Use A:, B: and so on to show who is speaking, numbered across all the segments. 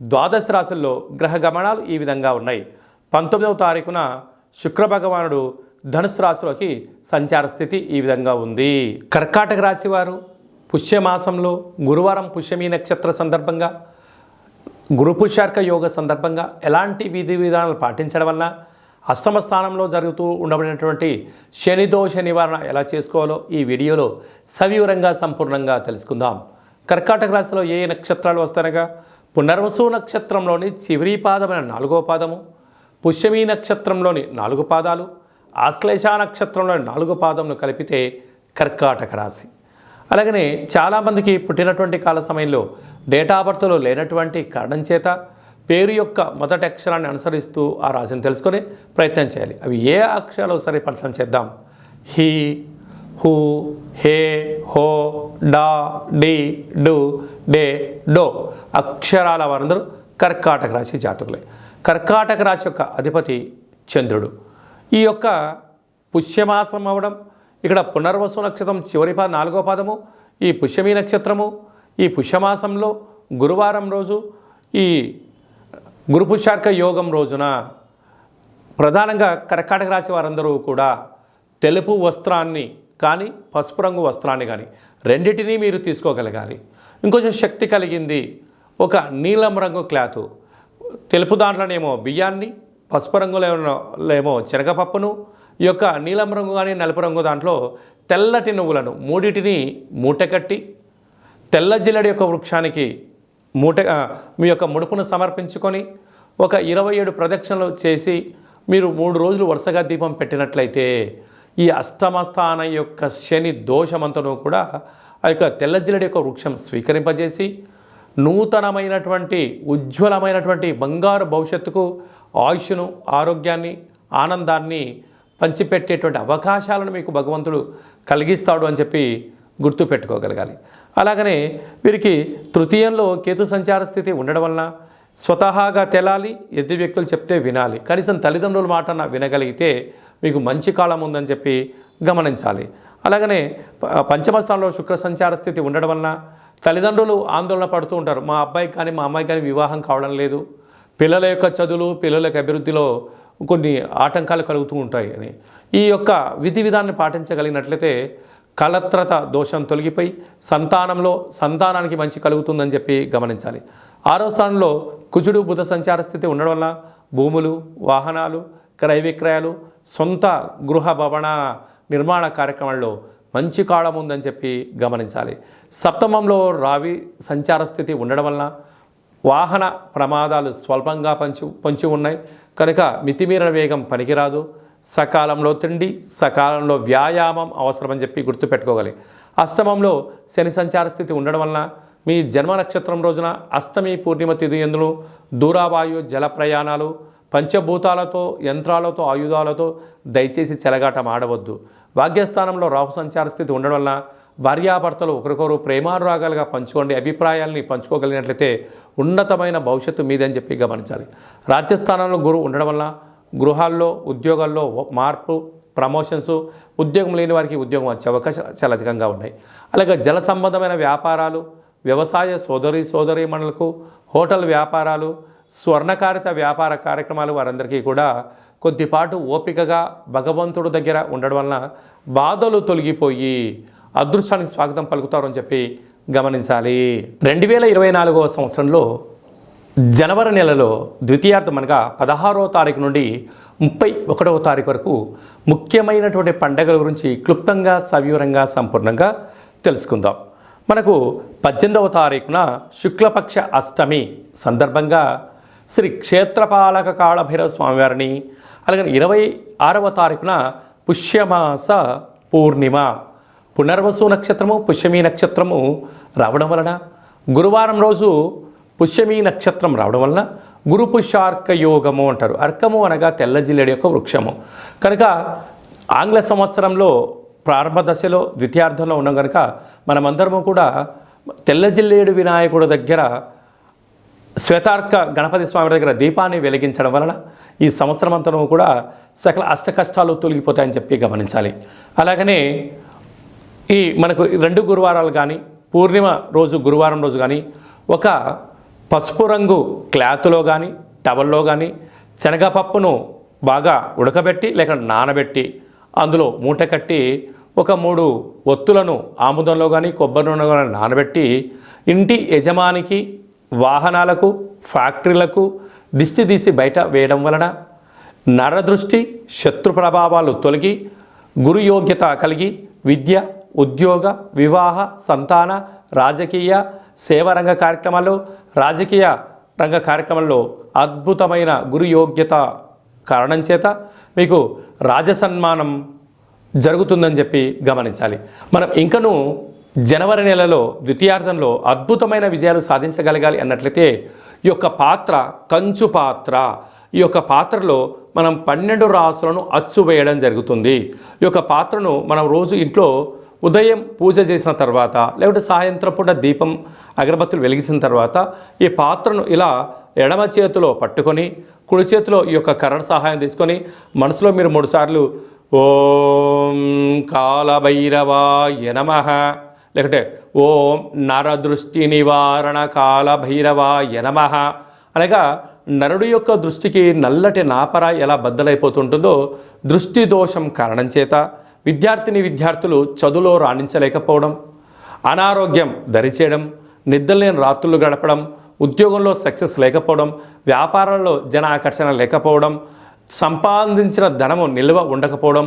A: ద్వాదశ రాశుల్లో గ్రహ గమనాలు ఈ విధంగా ఉన్నాయి. పంతొమ్మిదవ తారీఖున శుక్రభగవానుడు ధనుసు రాశిలోకి సంచార స్థితి ఈ విధంగా ఉంది. కర్కాటక రాశి వారు పుష్యమాసంలో గురువారం పుష్యమీ నక్షత్ర సందర్భంగా గురుపుష్యార్క యోగ సందర్భంగా ఎలాంటి విధి విధానాలు పాటించడం వల్ల అష్టమ స్థానంలో జరుగుతూ ఉండబడినటువంటి శని దోష నివారణ ఎలా చేసుకోవాలో ఈ వీడియోలో సవివరంగా సంపూర్ణంగా తెలుసుకుందాం. కర్కాటక రాశిలో ఏ ఏ నక్షత్రాలు వస్తానగా పునర్వసు నక్షత్రంలోని చివరి పాదమైన నాలుగో పాదము పుష్యమీ నక్షత్రంలోని నాలుగు పాదాలు ఆశ్లేష నక్షత్రంలోని నాలుగు పాదములు కలిపితే కర్కాటక రాశి. అలాగనే చాలామందికి పుట్టినటువంటి కాల సమయంలో డేటా బర్త్లో లేనటువంటి కారణం చేత పేరు యొక్క మొదటి అక్షరాన్ని అనుసరిస్తూ ఆ రాశిని తెలుసుకొని ప్రయత్నం చేయాలి. అవి ఏ అక్షరాలు సరే పరిశీలన చేద్దాం. హీ హూ హే హో డా డి డు డే డో అక్షరాల వారందరూ కర్కాటక రాశి జాతకులే. కర్కాటక రాశి యొక్క అధిపతి చంద్రుడు. ఈ యొక్క పుష్యమాసం అవ్వడం ఇక్కడ పునర్వసు నక్షత్రం చివరి పా నాలుగో పాదము ఈ పుష్యమీ నక్షత్రము ఈ పుష్యమాసంలో గురువారం రోజు ఈ గురుపుషార్క యోగం రోజున ప్రధానంగా కర్కాటక రాశి వారందరూ కూడా తెలుపు వస్త్రాన్ని కానీ పసుపు రంగు వస్త్రాన్ని కానీ రెండింటినీ మీరు తీసుకోగలగాలి. ఇంకొంచెం శక్తి కలిగింది. ఒక నీలం రంగు క్లాత్. తెలుపు దాంట్లోనేమో బియ్యాన్ని పసుపు రంగులో ఏమో శనగపప్పును ఈ యొక్క నీలం రంగు కానీ నలుపు రంగు దాంట్లో తెల్లటి నువ్వులను మూడిటిని మూటకట్టి తెల్ల జిల్లడి యొక్క వృక్షానికి మూట మీ యొక్క ముడుపును సమర్పించుకొని ఒక ఇరవై ఏడు ప్రదక్షిణలు చేసి మీరు మూడు రోజులు వరుసగా దీపం పెట్టినట్లయితే ఈ అష్టమ స్థానం యొక్క శని దోషమంతను కూడా ఆ యొక్క తెల్లజిల్లడి యొక్క వృక్షం స్వీకరింపజేసి నూతనమైనటువంటి ఉజ్వలమైనటువంటి బంగారు భవిష్యత్తుకు ఆయుష్ను ఆరోగ్యాన్ని ఆనందాన్ని పంచిపెట్టేటువంటి అవకాశాలను మీకు భగవంతుడు కలిగిస్తాడు అని చెప్పి గుర్తు పెట్టుకోగలగాలి అలాగనే వీరికి తృతీయంలో కేతు సంచార స్థితి ఉండడం వలన స్వతహాగా తెలాలి ఎదుటి వ్యక్తులు చెప్తే వినాలి. కనీసం తల్లిదండ్రుల మాట వినగలిగితే మీకు మంచి కాలం ఉందని చెప్పి గమనించాలి. అలాగనే ప- పంచమ స్థానంలో శుక్ర సంచార స్థితి ఉండడం వలన తల్లిదండ్రులు ఆందోళన పడుతూ ఉంటారు. మా అబ్బాయికి కానీ మా అమ్మాయికి కానీ వివాహం కావడం లేదు. పిల్లల యొక్క చదువులు పిల్లల యొక్క అభివృద్ధిలో కొన్ని ఆటంకాలు కలుగుతూ ఉంటాయి అని. ఈ యొక్క విధి విధానాన్ని పాటించగలిగినట్లయితే కలత్రత దోషం తొలగిపోయి సంతానంలో సంతానానికి మంచి కలుగుతుందని చెప్పి గమనించాలి. ఆరో స్థానంలో కుజుడు బుధ సంచార స్థితి ఉండడం వల్ల భూములు వాహనాలు క్రయ విక్రయాలు సొంత గృహ భవన నిర్మాణ కార్యక్రమంలో మంచి కాలం ఉందని చెప్పి గమనించాలి. సప్తమంలో రావి సంచార స్థితి ఉండడం వలన వాహన ప్రమాదాలు స్వల్పంగా పంచి పొంచి ఉన్నాయి. కనుక మితిమీరిన వేగం పనికిరాదు. సకాలంలో తిండి సకాలంలో వ్యాయామం అవసరమని చెప్పి గుర్తుపెట్టుకోగలి అష్టమంలో శని సంచార స్థితి ఉండడం వలన మీ జన్మ నక్షత్రం రోజున అష్టమి పూర్ణిమ తిథి ఎందును దూరావాయు జల ప్రయాణాలు పంచభూతాలతో యంత్రాలతో ఆయుధాలతో దయచేసి చెలగాటం ఆడవద్దు. భాగ్యస్థానంలో రాహు సంచార స్థితి ఉండడం వలన భార్యాభర్తలు ఒకరికొకరు ప్రేమానురాగాలుగా పంచుకోండి అభిప్రాయాల్ని పంచుకోగలిగినట్లయితే ఉన్నతమైన భవిష్యత్తు మీదని చెప్పి గమనించాలి. రాజ్యస్థానంలో గురువు ఉండడం వల్ల గృహాల్లో ఉద్యోగాల్లో మార్పు ప్రమోషన్స్ ఉద్యోగం లేని వారికి ఉద్యోగం వచ్చే అవకాశాలు చాలా అధికంగా ఉన్నాయి. అలాగే జల సంబంధమైన వ్యాపారాలు వ్యవసాయ సోదరి సోదరీమణులకు హోటల్ వ్యాపారాలు స్వర్ణకారిత వ్యాపార కార్యక్రమాలు వారందరికీ కూడా కొద్దిపాటు ఓపికగా భగవంతుడు దగ్గర ఉండడం వలన బాధలు తొలగిపోయి అదృష్టానికి స్వాగతం పలుకుతారని చెప్పి గమనించాలి. రెండు వేల ఇరవై నాలుగవ సంవత్సరంలో జనవరి నెలలో ద్వితీయార్థం అనగా పదహారో తారీఖు నుండి ముప్పై ఒకటవ తారీఖు వరకు ముఖ్యమైనటువంటి పండగల గురించి క్లుప్తంగా సవివరంగా సంపూర్ణంగా తెలుసుకుందాం. మనకు పద్దెనిమిదవ తారీఖున శుక్లపక్ష అష్టమి సందర్భంగా శ్రీ క్షేత్రపాలక కాళభైరవ స్వామివారిని అలాగే ఇరవై ఆరవ తారీఖున పుష్యమాస పూర్ణిమ పునర్వసు నక్షత్రము పుష్యమి నక్షత్రము రావడం వలన గురువారం రోజు పుష్యమి నక్షత్రం రావడం వలన గురు పుష్యార్క యోగము అంటారు. అర్కము అనగా తెల్ల జిల్లేడు యొక్క వృక్షము. కనుక ఆంగ్ల సంవత్సరంలో ప్రారంభ దశలో ద్వితీయార్థంలో ఉన్నాం కనుక మనమందరము కూడా తెల్లజిల్లేడు వినాయకుడు దగ్గర శ్వేతార్క గణపతి స్వామి దగ్గర దీపాన్ని వెలిగించడం వలన ఈ సంవత్సరం అంతను కూడా సకల అష్ట కష్టాలు తొలగిపోతాయని చెప్పి గమనించాలి. అలాగనే ఈ మనకు రెండు గురువారాలు కానీ పూర్ణిమ రోజు గురువారం రోజు కానీ ఒక పసుపు రంగు క్లాత్లో కానీ టవల్లో కానీ శనగపప్పును బాగా ఉడకబెట్టి లేక నానబెట్టి అందులో మూట కట్టి ఒక మూడు ఒత్తులను ఆముదంలో కానీ కొబ్బరి నూనె కానీ నానబెట్టి ఇంటి యజమానికి వాహనాలకు ఫ్యాక్టరీలకు దిష్టి తీసి బయట వేయడం వలన నరదృష్టి శత్రు ప్రభావాలు తొలగి గురు యోగ్యత కలిగి విద్య ఉద్యోగ వివాహ సంతాన రాజకీయ సేవారంగ కార్యక్రమాలు రాజకీయ రంగ కార్యక్రమంలో అద్భుతమైన గురు యోగ్యత కారణం చేత మీకు రాజసన్మానం జరుగుతుందని చెప్పి గమనించాలి. మనం ఇంకను జనవరి నెలలో ద్వితీయార్థంలో అద్భుతమైన విజయాలు సాధించగలగాలి అన్నట్లయితే ఈ యొక్క పాత్ర కంచు పాత్ర ఈ యొక్క పాత్రలో మనం పన్నెండు రాసులను అచ్చు వేయడం జరుగుతుంది. ఈ యొక్క పాత్రను మనం రోజు ఇంట్లో ఉదయం పూజ చేసిన తర్వాత లేకపోతే సాయంత్రం పూట దీపం అగరబత్తులు వెలిగించిన తర్వాత ఈ పాత్రను ఇలా ఎడమ చేతిలో పట్టుకొని కుడి చేతిలో ఈ యొక్క కర్ర సహాయం తీసుకొని మనసులో మీరు మూడుసార్లు ఓ కాలభైరవాయ నమ లేకుంటే ఓం నరదృష్టి నివారణ కాలభైరవాయ నమ అనగా నరుడు యొక్క దృష్టికి నల్లటి నాపర ఎలా బద్దలైపోతుంటుందో దృష్టి దోషం కారణం చేత విద్యార్థిని విద్యార్థులు చదువులో రాణించలేకపోవడం అనారోగ్యం దరిచేయడం నిద్రలేని రాత్రులు గడపడం ఉద్యోగంలో సక్సెస్ లేకపోవడం వ్యాపారంలో జన ఆకర్షణ లేకపోవడం సంపాదించిన ధనము నిల్వ ఉండకపోవడం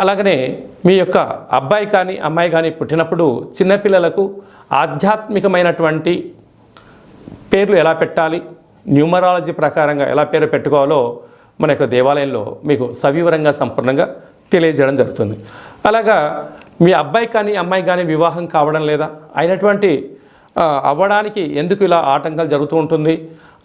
A: అలాగనే మీ యొక్క అబ్బాయి కానీ అమ్మాయి కానీ పుట్టినప్పుడు చిన్నపిల్లలకు ఆధ్యాత్మికమైనటువంటి పేర్లు ఎలా పెట్టాలి న్యూమరాలజీ ప్రకారంగా ఎలా పేరు పెట్టుకోవాలో మన యొక్క దేవాలయంలో మీకు సవివరంగా సంపూర్ణంగా తెలియజేయడం జరుగుతుంది. అలాగా మీ అబ్బాయి కానీ అమ్మాయి కానీ వివాహం కావడం లేదా అయినటువంటి అవ్వడానికి ఎందుకు ఇలా ఆటంకాలు జరుగుతూ ఉంటుంది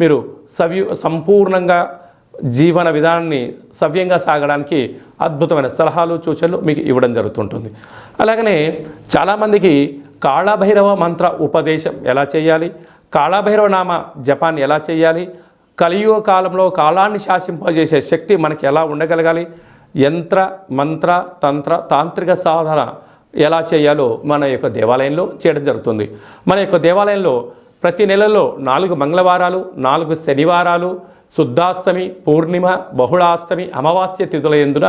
A: మీరు సవ్య సంపూర్ణంగా జీవన విధానాన్ని సవ్యంగా సాగడానికి అద్భుతమైన సలహాలు సూచనలు మీకు ఇవ్వడం జరుగుతుంటుంది. అలాగనే చాలామందికి కాళభైరవ మంత్ర ఉపదేశం ఎలా చేయాలి? కాళభైరవ నామ జపాన్ని ఎలా చేయాలి? కలియుగ కాలంలో కాలాన్ని శాసింపజేసే శక్తి మనకి ఎలా ఉండగలగాలి? యంత్ర మంత్ర తంత్ర తాంత్రిక సాధన ఎలా చేయాలో మన యొక్క దేవాలయంలో చేయడం జరుగుతుంది. మన యొక్క దేవాలయంలో ప్రతి నెలలో నాలుగు మంగళవారాలు నాలుగు శనివారాలు శుద్ధాష్టమి పూర్ణిమ బహుళాష్టమి అమావాస్య తిథుల ఎందున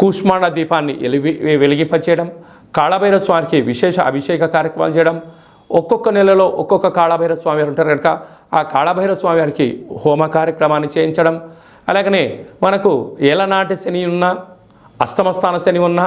A: కూష్మాండ దీపాన్ని వెలిగి వెలిగింపచేయడం కాళభైరవ స్వామికి విశేష అభిషేక కార్యక్రమాలు చేయడం. ఒక్కొక్క నెలలో ఒక్కొక్క కాళభైర స్వామి వారు ఉంటారు కనుక ఆ కాళభైరవ స్వామి వారికి హోమ కార్యక్రమాన్ని చేయించడం. అలాగనే మనకు ఏలనాటి శని ఉన్నా అష్టమస్థాన శని ఉన్నా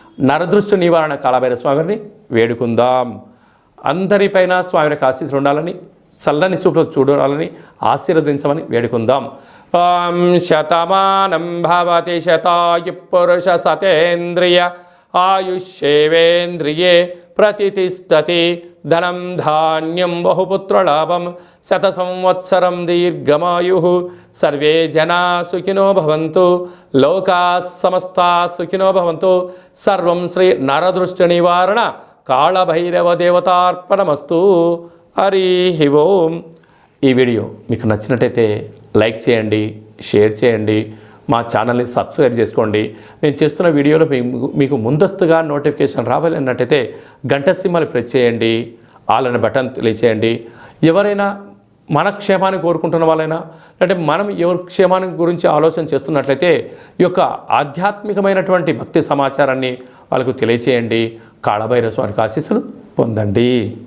A: నరదృష్టి నివారణ కాలభైర స్వామిని వేడుకుందాం. అందరిపైన స్వామి యొక్క ఆశీస్సులు ఉండాలని చల్లని చూపులు చూడాలని ఆశీర్వదించమని వేడుకుందాం. ఓం శతమానం భవతి శతాయు పురుష సతేంద్రియ ఆయుష్యేవేంద్రియే ప్రతిష్టతి ధనం ధాన్యం బహుపుత్రలాభం శత సంవత్సరం దీర్ఘమాయు. సర్వే జనా సుఖినో భవంతు. లోకా సమస్తా సుఖినో భవంతు. సర్వం శ్రీ నరదృష్టి నివారణ కాళభైరవ దేవతార్పణమస్తు హరి ఓం. ఈ వీడియో మీకు నచ్చినట్టయితే లైక్ చేయండి షేర్ చేయండి మా ఛానల్ని సబ్స్క్రైబ్ చేసుకోండి. నేను చేస్తున్న వీడియోలో మీకు మీకు ముందస్తుగా నోటిఫికేషన్ రావాలన్నట్టయితే గంట సింహాలు ప్రెస్ చేయండి ఆల్ బటన్ తెలియచేయండి. ఎవరైనా మన క్షేమాన్ని కోరుకుంటున్న వాళ్ళైనా అంటే మనం ఎవరి క్షేమాన్ని గురించి ఆలోచన చేస్తున్నట్లయితే ఈ యొక్క ఆధ్యాత్మికమైనటువంటి భక్తి సమాచారాన్ని వాళ్ళకు తెలియచేయండి. కాళభైరస్వామికి ఆశీస్సులు పొందండి.